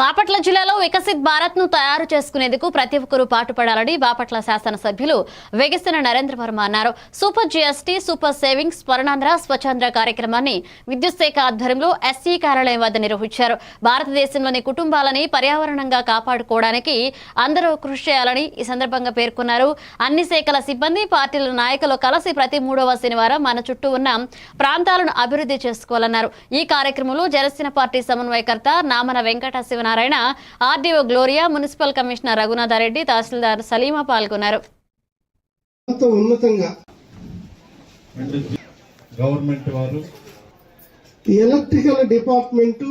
బాపట్ల జిల్లాలో వికసిత్ భారత్ను తయారు చేసుకునేందుకు ప్రతి ఒక్కరూ పాటుపడాలని బాపట్ల శాసనసభ్యులు వెగిస్తున్న నరేంద్ర వర్మ అన్నారు. Super GST super savings Swarnandhra Swachhandhra కార్యక్రమాన్ని విద్యుత్ శాఖ ఆధ్వర్యంలో ఎస్సీ కార్యాలయం వద్ద నిర్వహించారు. భారతదేశంలోని కుటుంబాలని పర్యావరణంగా కాపాడుకోవడానికి అందరూ కృషి చేయాలని ఈ సందర్భంగా పేర్కొన్నారు. అన్ని శాఖల సిబ్బంది పార్టీల నాయకులు కలిసి ప్రతి మూడవ శనివారం మన చుట్టూ ఉన్న ప్రాంతాలను అభివృద్ధి చేసుకోవాలన్నారు. ఈ కార్యక్రమంలో జనసేన పార్టీ సమన్వయకర్త Namana Venkata Sivanarayana RDO Gloria municipal commissioner Raghunatha Reddy తహసీల్దార్ సలీమా పాల్గొన్నారు. గవర్నమెంట్ వారు ఎలక్ట్రికల్ డిపార్ట్మెంట్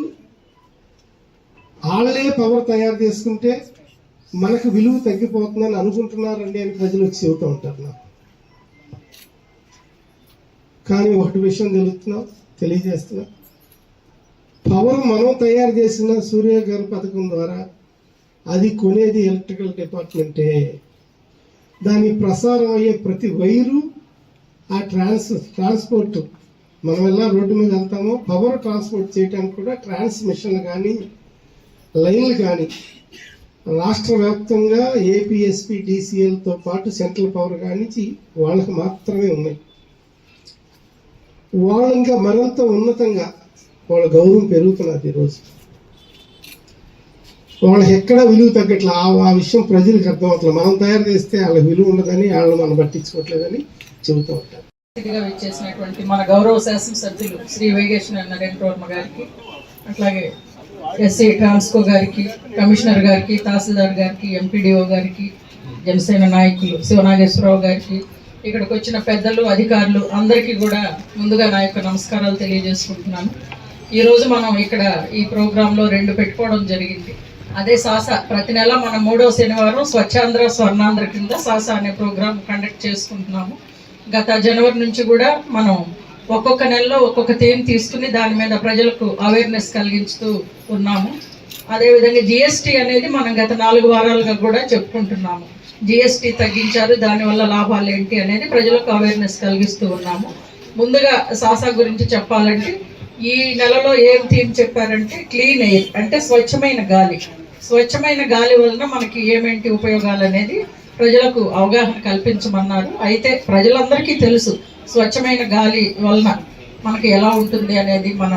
వాళ్ళే పవర్ తయారు చేసుకుంటే మనకు విలువ తగ్గిపోతుందని అనుకుంటున్నారండి అని ప్రజలు వచ్చి చెబుతూ ఉంటారు నాకు. కానీ ఒకటి విషయం తెలుస్తున్నా తెలియజేస్తున్నా. పవర్ మనం తయారు చేసిన సూర్య పథకం ద్వారా అది కొనేది ఎలక్ట్రికల్ డిపార్ట్మెంటే. దాని ప్రసారం అయ్యే ప్రతి వైరు ఆ ట్రాన్స్ ట్రాన్స్పోర్ట్. మనం ఎలా రోడ్డు మీద వెళ్తామో పవర్ ట్రాన్స్పోర్ట్ చేయడానికి కూడా ట్రాన్స్మిషన్ కానీ లైన్లు కానీ రాష్ట్ర వ్యాప్తంగా ఏపీఎస్పీ డిసిఎల్తో పాటు సెంట్రల్ పవర్ కానీ వాళ్ళకి మాత్రమే ఉన్నాయి. వాళ్ళు ఇంకా మరింత ఉన్నతంగా వాళ్ళ గౌరవం పెరుగుతున్నది ఈరోజు. వాళ్ళకి ఎక్కడ విలువ తగ్గట్లా ఆ విషయం ప్రజలకు అర్థం అవట్లేదు మనం తయారు చేస్తే వాళ్ళకి విలువ ఉండదని వాళ్ళు మనం పట్టించుకోవట్లేదని చెబుతూ ఉంటారు. వచ్చేసినటువంటి మన గౌరవ శాసనసభ్యులు శ్రీ వేగేశ్వర నరేంద్ర వర్మ గారికి అట్లాగే ఎస్సీ ట్రాన్స్కో గారికి కమిషనర్ గారికి తహసీల్దార్ గారికి ఎంపీడీఓ గారికి జనసేన నాయకులు శివనాగేశ్వరరావు గారికి ఇక్కడికి వచ్చిన పెద్దలు అధికారులు అందరికీ కూడా ముందుగా నా యొక్క నమస్కారాలు తెలియజేసుకుంటున్నాను. ఈరోజు మనం ఇక్కడ ఈ ప్రోగ్రాంలో రెండు పెట్టుకోవడం జరిగింది. అదే సాస ప్రతి నెల మనం మూడో శనివారం స్వచ్ఛాంధ్ర స్వర్ణాంధ్ర కింద సాస అనే ప్రోగ్రాం కండక్ట్ చేసుకుంటున్నాము. గత జనవరి నుంచి కూడా మనం ఒక్కొక్క నెలలో ఒక్కొక్క థీమ్ తీసుకుని దాని మీద ప్రజలకు అవేర్నెస్ కలిగించుతూ ఉన్నాము. అదేవిధంగా జిఎస్టీ అనేది మనం గత నాలుగు వారాలుగా కూడా చెప్పుకుంటున్నాము. జిఎస్టీ తగ్గించారు దానివల్ల లాభాలు ఏంటి అనేది ప్రజలకు అవేర్నెస్ కలిగిస్తూ ఉన్నాము. ముందుగా సాసా గురించి చెప్పాలంటే ఈ నెలలో ఏం థీమ్ చెప్పారంటే క్లీన్ ఎయిర్ అంటే స్వచ్ఛమైన గాలి. స్వచ్ఛమైన గాలి వలన మనకి ఏమేంటి ఉపయోగాలు అనేది ప్రజలకు అవగాహన కల్పించమన్నారు. అయితే ప్రజలందరికీ తెలుసు స్వచ్ఛమైన గాలి వలన మనకి ఎలా ఉంటుంది అనేది మన